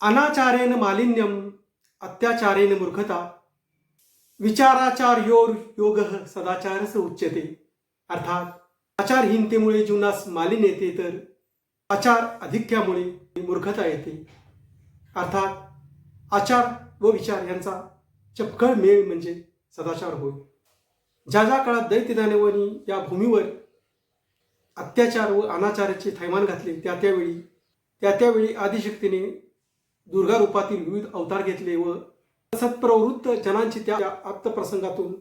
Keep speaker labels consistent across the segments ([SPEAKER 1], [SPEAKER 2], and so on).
[SPEAKER 1] अनाचारेन मालिन्यम अत्याचारेन मूर्खता। विचाराचार्योर योग सदाचारच उच्यते। अर्थात आचारहीनतेमुळे जीवनास मालिन्य येते तर आचार अधिक्यामुळे मूर्खता येते। अर्थात आचार व विचार यांचा चपकळ मेळ म्हणजे सदाचार होय। ज्या ज्या काळात दैत्यदानवानी या भूमीवर अत्याचार व अनाचाराचे थैमान घातले त्या त्यावेळी त्या त्यावेळी आदिशक्तीने दुर्गा रूपातील विविध अवतार घेतले व सत्प्रवृत्त जनांची त्या आप्तप्रसंगातून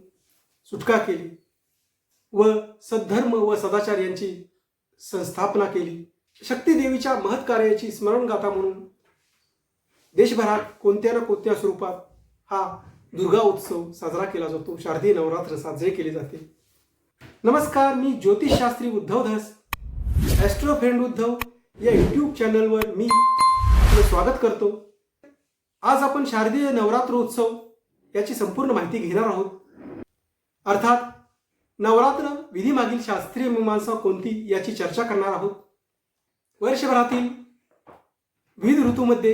[SPEAKER 1] सुटका केली व सद्धर्म व सदाचार यांची संस्थापना केली. शक्ती देवीच्या महत् स्मरणगाथा म्हणून देशभरात कोणत्या ना कोणत्या स्वरूपात हा दुर्गा उत्सव साजरा केला जातो. शारदीय नवरात्र साजरे केले जाते. नमस्कार मी ज्योतिषशास्त्री उद्धव धस ॲस्ट्रो फ्रेंड उद्धव. या यूट्यूब चॅनलवर मी आपले स्वागत करतो. आज आपण शारदीय नवरात्र उत्सव याची संपूर्ण माहिती घेणार आहोत. अर्थात नवरात्र विधीमागील शास्त्रीय मीमांसा कोणती याची चर्चा करणार आहोत. वर्षभरातील विविध ऋतूमध्ये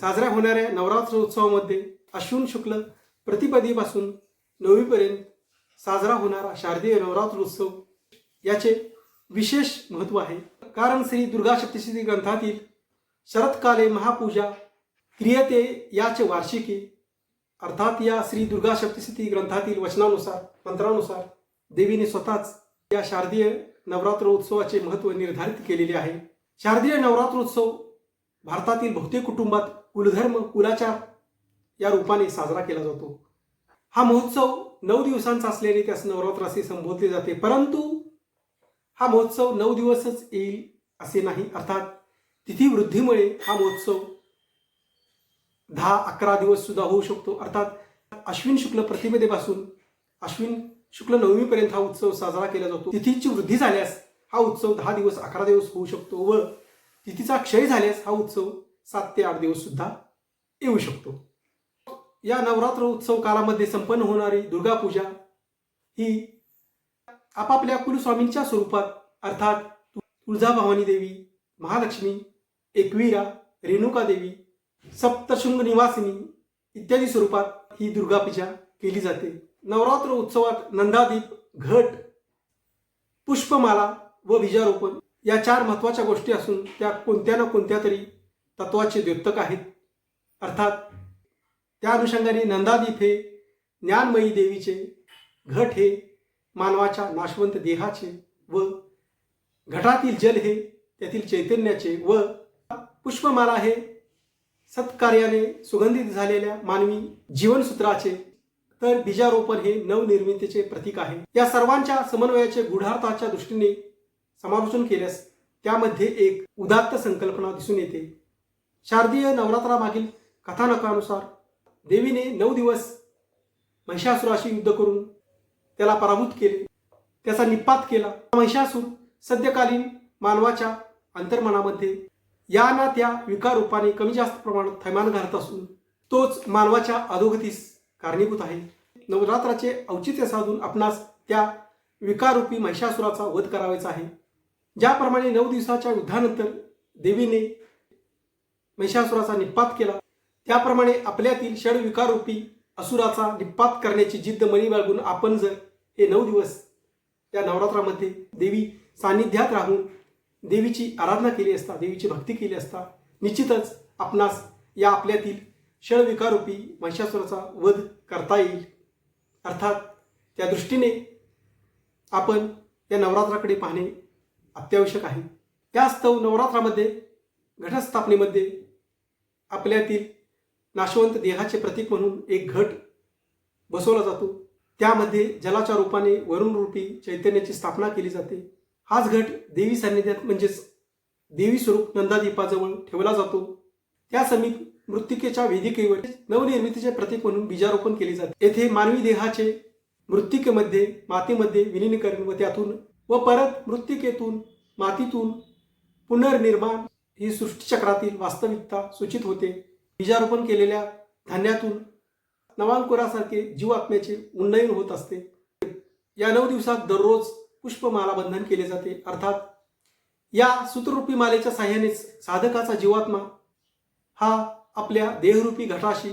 [SPEAKER 1] साजऱ्या होणाऱ्या नवरात्र उत्सवामध्ये अश्विन शुक्ल प्रतिपदीपासून नववीपर्यंत साजरा होणारा शारदीय नवरात्र उत्सव याचे विशेष महत्त्व आहे. कारण श्री दुर्गा सप्तशती ग्रंथातील शरत्काले महापूजा क्रियते याचे वार्षिकी अर्थात या श्री दुर्गा सप्तशती ग्रंथातील वचनानुसार मंत्रानुसार देवीने स्वतःच या शारदीय नवरात्र उत्सवाचे महत्त्व निर्धारित केलेले आहे. शारदीय नवरात्र उत्सव भारतातील बहुतेक कुटुंबात कुलधर्म कुलाचार या रूपाने साजरा केला जातो. हा महोत्सव नऊ दिवसांचा असल्याने त्यास नवरात्र असे संबोधले जाते. परंतु हा महोत्सव नऊ दिवसच येईल असे नाही. अर्थात तिथी वृद्धीमुळे हा महोत्सव दहा अकरा दिवस सुद्धा होऊ शकतो. अर्थात अश्विन शुक्ल प्रतिपदेपासून अश्विन शुक्ल नवमीपर्यंत हा उत्सव साजरा केला जातो. तिथीची वृद्धी झाल्यास हा उत्सव दहा दिवस अकरा दिवस होऊ शकतो व तिथीचा क्षय झाल्यास हा उत्सव सात ते आठ दिवस सुद्धा येऊ शकतो. या नवरात्र उत्सव काळामध्ये संपन्न होणारी दुर्गा पूजा ही आपापल्या कुलस्वामींच्या स्वरूपात अर्थात तुळजाभवानी देवी महालक्ष्मी एकवीरा रेणुका देवी सप्तशृंग निवासिनी इत्यादी स्वरूपात ही दुर्गापूजा केली जाते. नवरात्र उत्सवात नंदादीप घट पुष्पमाला व बीजारोपण या चार महत्त्वाच्या गोष्टी असून त्या कोणत्या ना कोणत्या तरी तत्वाचे द्योतक आहेत. अर्थात त्या अनुषंगाने नंदादीप हे ज्ञानमयी देवीचे घट हे मानवाच्या नाशवंत देहाचे व घटातील जल हे त्यातील चैतन्याचे व पुष्पमाला हे सत्कार्याने सुगंधित झालेल्या मानवी जीवनसूत्राचे तर बीजारोपण हे नवनिर्मितीचे प्रतीक आहे. या सर्वांच्या समन्वयाचे गुढार्थाच्या दृष्टीने समालोचन केल्यास त्यामध्ये एक उदात्त संकल्पना दिसून येते. शारदीय नवरात्रामागील कथानकानुसार देवीने नऊ दिवस महिषासुराशी युद्ध करून त्याला पराभूत केले त्याचा निपात केला. महिषासूर सद्यकालीन मानवाच्या अंतर्मनामध्ये या ना त्या विकार रूपाने कमी जास्त प्रमाणात थैमान घालत असून तोच मानवाच्या अधोगतीस कारणीभूत आहे. नवरात्राचे औचित्य साधून आपणास त्या विकारूपी महिषासुराचा वध करावायचा आहे. ज्याप्रमाणे नऊ दिवसाच्या युद्धानंतर देवीने महिषासुराचा निपात केला त्याप्रमाणे आपल्यातील षडविकारूपी असुराचा निपात करण्याची जिद्द मनी बाळगून आपण जर हे नऊ दिवस या नवरात्रामध्ये देवी सान्निध्यात राहून देवीची आराधना केली असता देवीची भक्ती केली असता निश्चितच आपणास या आपल्यातील षडविकारूपी महिषासुराचा वध करता येईल. अर्थात त्या दृष्टीने आपण या नवरात्राकडे पाहणे अत्यावश्यक आहे. त्यास्तव नवरात्रामध्ये घटस्थापनेमध्ये आपल्यातील नाशवंत देहाचे प्रतीक म्हणून एक घट बसवला जातो. त्यामध्ये जलाच्या रूपाने वरुण रूपी चैतन्याची स्थापना केली जाते. हाच घट देवी सान्निध्यात म्हणजेच देवी स्वरूप नंदादीपाजवळ ठेवला जातो. त्या समीप मृत्तिकेच्या वेदिकेवर नवनिर्मितीचे प्रतीक म्हणून बीजारोपण केले जाते. येथे मानवी देहाचे मृत्तिकेमध्ये मातीमध्ये विलीनीकरण व त्यातून व परत मृत्तिकेतून मातीतून पुनर्निर्माण ही सृष्टीचक्रातील वास्तविकता सूचित होते. बीजारोपण केलेल्या धान्यातून नवांकुरासारखे जीवात्म्याचे उन्नयन होत असते. या नऊ दिवसात दररोज पुष्पमाला बंधन केले जाते. अर्थात या सूत्ररूपी मालेच्या साह्यानेच साधकाचा जीवात्मा हा आपल्या देहरूपी घटाशी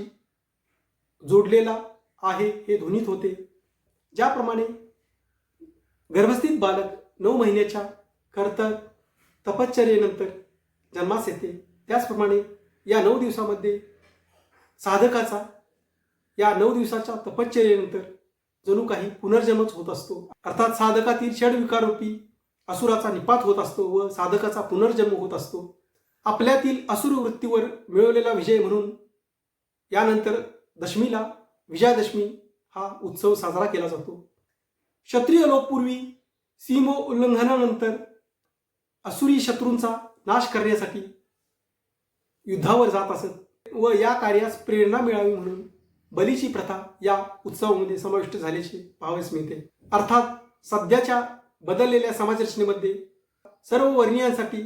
[SPEAKER 1] जोडलेला आहे हे ध्वनित होते. ज्याप्रमाणे गर्भस्थित बालक नऊ महिन्याच्या कर्तर तपश्चर्येनंतर जन्मास येते. त्याचप्रमाणे या नऊ दिवसामध्ये साधकाचा या नऊ दिवसाच्या तपश्चर्येनंतर जणू काही पुनर्जन्मच होत असतो. अर्थात साधकातील षडविकारोपी असुराचा निपात होत असतो व साधकाचा पुनर्जन्म होत असतो. आपल्यातील असुर वृत्तीवर मिळवलेला विजय म्हणून यानंतर दशमीला विजयादशमी हा उत्सव साजरा केला जातो. क्षत्रिय लोकपूर्वी सीमो उल्लंघनानंतर असुरी शत्रूंचा नाश करण्यासाठी युद्धावर जात असत व या कार्यास प्रेरणा मिळावी म्हणून बलीची प्रथा या उत्सवामध्ये समाविष्ट झाल्याचे पाहावयास मिळते. अर्थात सध्याच्या बदललेल्या समाजरचनेमध्ये सर्व वर्णीयांसाठी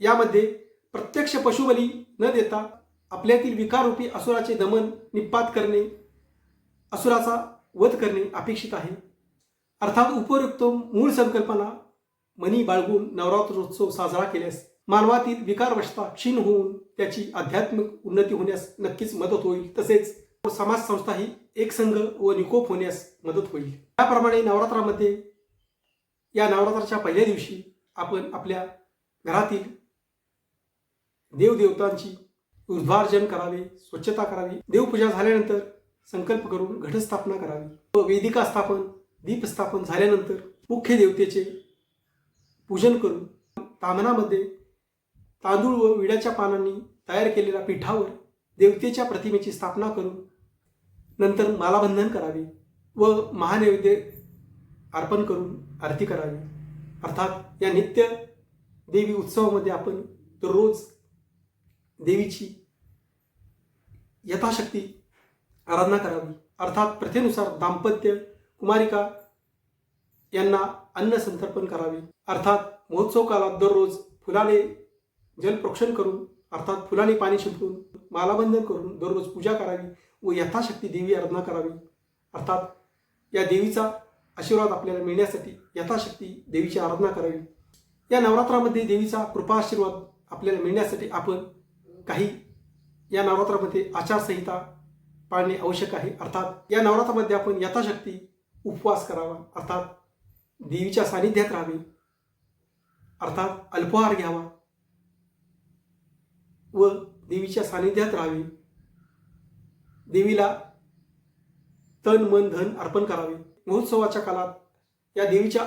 [SPEAKER 1] यामध्ये प्रत्यक्ष पशुबली न देता आपल्यातील विकाररूपी असुराचे दमन निपात करणे असुराचा वध करणे अपेक्षित आहे. अर्थात उपयुक्त मूळ संकल्पना मनी बाळगून नवरात्रोत्सव साजरा केल्यास मानवातील विकारवशता क्षीण होऊन त्याची आध्यात्मिक उन्नती होण्यास नक्कीच मदत होईल. तसेच समाज संस्था ही एकसंघ व निकोप होण्यास मदत होईल. त्याप्रमाणे नवरात्रामध्ये या नवरात्राच्या पहिल्या दिवशी आपण आपल्या घरातील देवदेवतांची उद्भार्जन करावे स्वच्छता करावी देवपूजा झाल्यानंतर संकल्प करून घटस्थापना करावी व वेदिका स्थापन दीपस्थापन झाल्यानंतर मुख्य देवतेचे पूजन करून तामनामध्ये तांदूळ व विड्याच्या पानांनी तयार केलेल्या पिठावर देवतेच्या प्रतिमेची स्थापना करून नंतर मालाबंधन करावे व महानैवेद्य अर्पण करून आरती करावी. अर्थात या नित्य देवी उत्सवामध्ये आपण दररोज देवीची यथाशक्ती आराधना करावी. अर्थात प्रथेनुसार दाम्पत्य कुमारिका यांना अन्न संतर्पण करावे. अर्थात महोत्सव काळात दररोज फुलाने जलप्रोक्षण करून अर्थात फुलाने पाणी शिंपडून मालाबंधन करून दररोज पूजा करावी व यथाशक्ती देवी आराधना करावी. अर्थात या देवीचा आशीर्वाद आपल्याला मिळण्यासाठी यथाशक्ती देवीची आराधना करावी. या नवरात्रामध्ये देवीचा कृपा आशीर्वाद आपल्याला मिळण्यासाठी आपण काही या नवरात्रामध्ये आचारसंहिता पाळणे आवश्यक आहे. अर्थात या नवरात्रामध्ये आपण यथाशक्ती उपवास करावा. अर्थात देवीच्या सानिध्यात राहावे. अर्थात अल्पहार घ्यावा. व देवीच्या सानिध्यात राहावे. देवीला तन मन धन अर्पण करावे. महोत्सवाच्या काळात या देवीच्या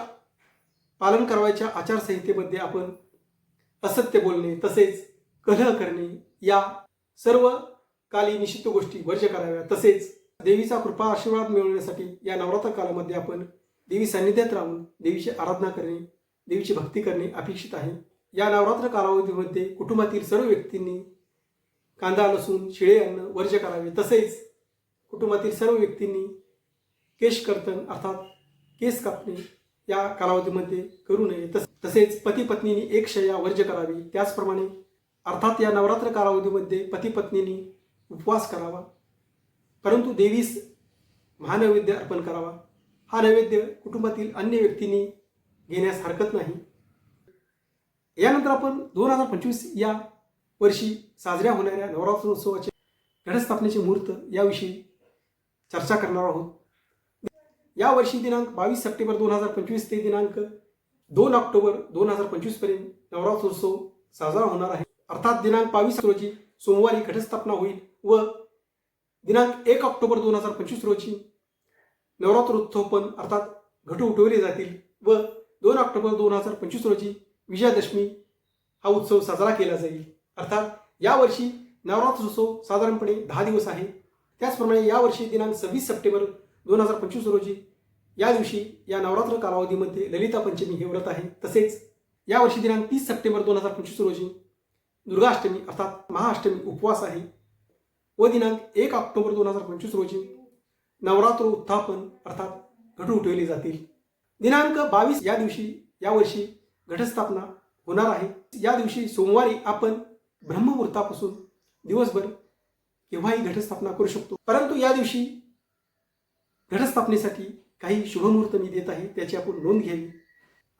[SPEAKER 1] पालन करावयाच्या आचारसंहितेमध्ये आपण असत्य बोलणे तसेच कलह करणे या सर्व काली निषिद्ध गोष्टी वर्ज कराव्या. तसेच देवीचा कृपा आशीर्वाद मिळवण्यासाठी या नवरात्र कालामध्ये आपण देवी सान्निध्यात राहून देवीची आराधना करणे देवीची भक्ती करणे अपेक्षित आहे. या नवरात्र कालावधीमध्ये कुटुंबातील सर्व व्यक्तींनी कांदा लसूण शिळे अन्न वर्ज करावे तसेच कुटुंबातील सर्व व्यक्तींनी केश कर्तन अर्थात केस कापणे या कालावधीमध्ये करू नये. तस तसेच पती पत्नीनी एक शय्या वर्ज करावी. त्याचप्रमाणे अर्थात या नवरात्र कालावधीमध्ये पती पत्नीनी उपवास करावा. परंतु देवीस महानैवेद्य अर्पण करावा. हा नैवेद्य कुटुंबातील अन्य व्यक्तींनी घेण्यास हरकत नाही. यानंतर आपण दोन हजार पंचवीस या वर्षी साजऱ्या होणाऱ्या नवरात्र उत्सवाचे घटस्थापनेचे मुहूर्त याविषयी चर्चा करणार आहोत. या वर्षी दिनांक बावीस सप्टेंबर दोन हजार पंचवीस ते दिनांक दोन ऑक्टोबर दोन हजार पंचवीसपर्यंत नवरात्रोत्सव साजरा होणार आहे. अर्थात दिनांक बावीस रोजी सोमवारी घटस्थापना होईल व दिनांक एक ऑक्टोबर दोन हजार पंचवीस रोजी नवरात्रोत्सवपण अर्थात घट उठवले जातील व दोन ऑक्टोबर दोन हजार पंचवीस रोजी विजयादशमी हा उत्सव साजरा केला जाईल. अर्थात यावर्षी नवरात्र उत्सव साधारणपणे दहा दिवस आहे. त्याचप्रमाणे यावर्षी दिनांक सव्वीस सप्टेंबर दोन हजार पंचवीस रोजी या दिवशी या नवरात्र कालावधीमध्ये ललिता पंचमी हे व्रत आहे. तसेच यावर्षी दिनांक तीस सप्टेंबर दोन हजार पंचवीस रोजी दुर्गाष्टमी अर्थात महाअष्टमी उपवास आहे व दिनांक एक ऑक्टोबर दोन हजार पंचवीस रोजी नवरात्र उत्थापन अर्थात घटू उठवले जातील. दिनांक बावीस या दिवशी यावर्षी घटस्थापना होणार आहे. या दिवशी सोमवारी आपण ब्रह्ममुहूर्तापासून दिवसभर केव्हाही घटस्थापना करू शकतो. परंतु या दिवशी घटस्थापनेसाठी काही शुभमुहूर्त मी देत आहे त्याची आपण नोंद घ्यावी.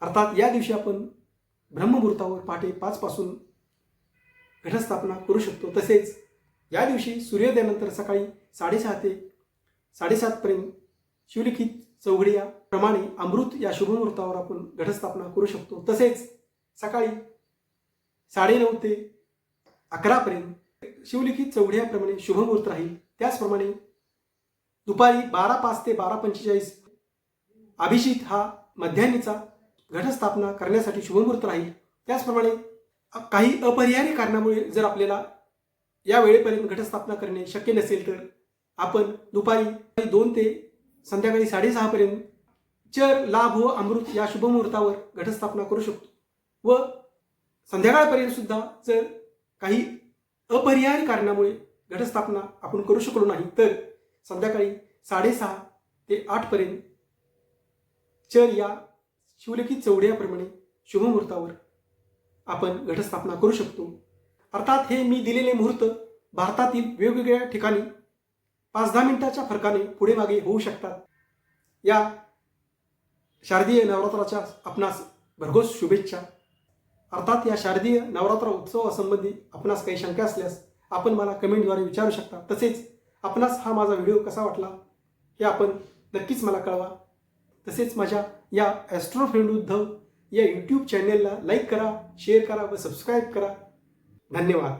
[SPEAKER 1] अर्थात या दिवशी आपण ब्रह्ममुहूर्तावर पहाटे पाचपासून घटस्थापना करू शकतो. तसेच या दिवशी सूर्योदयानंतर सकाळी साडेसहा ते साडेसातपर्यंत शिवलिखित चौघडी प्रमाणे अमृत या शुभमुहूर्तावर आपण घटस्थापना करू शकतो. तसेच सकाळी साडेनऊ ते अकरापर्यंत शिवलिखित चौघड्याप्रमाणे शुभमुहूर्त राहील. त्याचप्रमाणे दुपारी बारा पाच ते बारा पंचेचाळीस अभिजित हा मध्यान्हीचा घटस्थापना करण्यासाठी शुभमुहूर्त राहील. त्याचप्रमाणे काही अपरिहार्य कारणामुळे जर आपल्याला या वेळेपर्यंत घटस्थापना करणे शक्य नसेल तर आपण दुपारी दोन ते संध्याकाळी साडेसहापर्यंत चर लाभ व अमृत या शुभमुहूर्तावर घटस्थापना करू शकतो. व संध्याकाळपर्यंत सुद्धा जर काही अपरिहार्य कारणामुळे घटस्थापना आपण करू शकलो नाही तर संध्याकाळी साडेसहा ते आठपर्यंत चर या शिवलिखित चौढ्याप्रमाणे शुभमुहूर्तावर आपण घटस्थापना करू शकतो. अर्थात हे मी दिलेले मुहूर्त भारतातील वेगवेगळ्या ठिकाणी पाच दहा मिनिटाच्या फरकाने पुढे मागे होऊ शकतात. या शारदीय नवरात्राच्या आपणास भरघोस शुभेच्छा. अर्थात या शारदीय नवरात्र उत्सवासंबंधी आपणास काही शंका असल्यास आपण मला कमेंटद्वारे विचारू शकता. तसेच आपणास हा माझा व्हिडिओ कसा वाटला हे आपण नक्कीच मला कळवा. तसेच माझ्या या ॲस्ट्रो फ्रेंड उद्धव या यूट्यूब चॅनेलला लाईक करा शेअर करा व सबस्क्राईब करा. धन्यवाद.